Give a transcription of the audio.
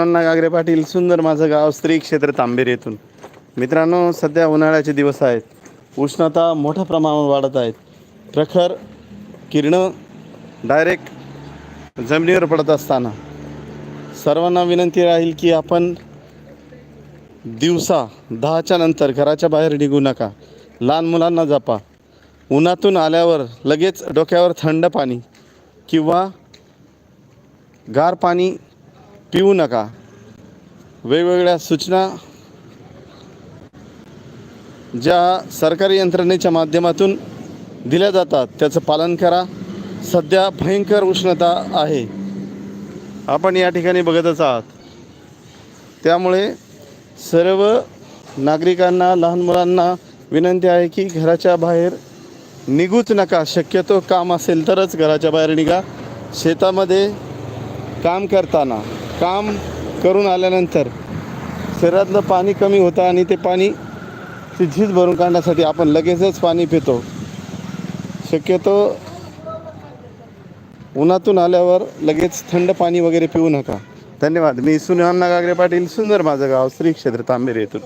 अण्णा गागरे पाटील सुंदर माझं गाव स्त्री क्षेत्र तांबेर येथून. मित्रांनो सध्या उन्हाळ्याचे दिवस आहेत. उष्णता मोठ्या प्रमाणावर वाढत आहेत प्रखर किरणं डायरेक्ट जमिनीवर पडत असताना. सर्वांना विनंती राहील की आपण दिवसा दहाच्या नंतर घराच्या बाहेर निघू नका. लहान मुलांना जपा. उन्हातून आल्यावर लगेच डोक्यावर थंड पाणी किंवा गार पाणी पिऊ नका. वेगवेगळ्या सूचना ज्या सरकारी यंत्रणेच्या माध्यमातून दिल्या जातात त्याचं पालन करा. सध्या भयंकर उष्णता आहे. आपण या ठिकाणी बघतच आहात. त्यामुळे सर्व नागरिकांना लहान मुलांना विनंती आहे की घराच्या बाहेर निघूच नका. शक्यतो काम असेल तरच घराच्या बाहेर निघा. शेतामध्ये काम करताना काम करून आल्यानंतर शरीरातलं पाणी कमी होतं आणि ते पाणी ती झीज भरून काढण्यासाठी आपण लगेचच पाणी पितो. शक्यतो उन्हातून आल्यावर लगेच थंड पाणी वगैरे पिऊ नका. धन्यवाद. मी सुनिहान्ना गागरे पाटील सुंदर माझं गाव श्री क्षेत्र तांबेर येथून.